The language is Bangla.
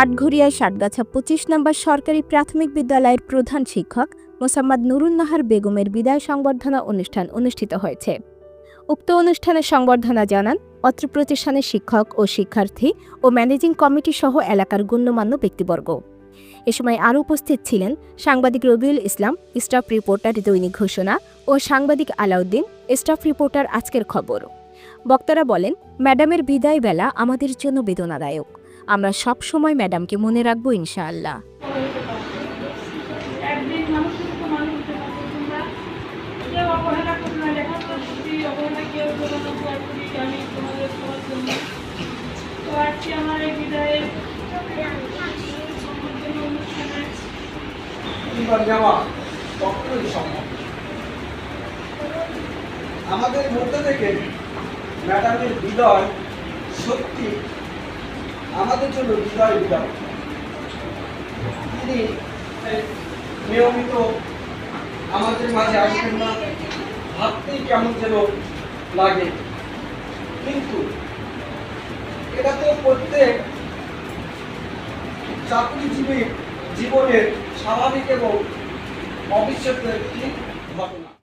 আটঘরিয়ায় ষাটগাছা পঁচিশ নম্বর সরকারি প্রাথমিক বিদ্যালয়ের প্রধান শিক্ষক মোসাম্মদ নুরুন্নাহার বেগমের বিদায় সংবর্ধনা অনুষ্ঠান অনুষ্ঠিত হয়েছে। উক্ত অনুষ্ঠানে সংবর্ধনা জানান অত্র প্রতিষ্ঠানের শিক্ষক ও শিক্ষার্থী ও ম্যানেজিং কমিটি সহ এলাকার গণ্যমান্য ব্যক্তিবর্গ। এ সময় আরও উপস্থিত ছিলেন সাংবাদিক রবিউল ইসলাম, স্টাফ রিপোর্টার দৈনিক ঘোষণা ও সাংবাদিক আলাউদ্দিন, স্টাফ রিপোর্টার আজকের খবর। বক্তারা বলেন, ম্যাডামের বিদায় বেলা আমাদের জন্য বেদনাদায়ক। আমরা সব সময় ম্যাডামকে মনে রাখব ইনশাআল্লাহ। আমাদের মধ্যে থেকে ম্যাডামের বিদায় সত্যি আমাদের জন্য বিদায় বিদায়। তিনি নিয়মিত আমাদের মাঝে আসবেন না। ভাবতেই কেমন যেন লাগে। কিন্তু এটা তো প্রত্যেক চাকরিজীবীর জীবনের স্বাভাবিক এবং অবিশ্বাসের একটি ঘটনা।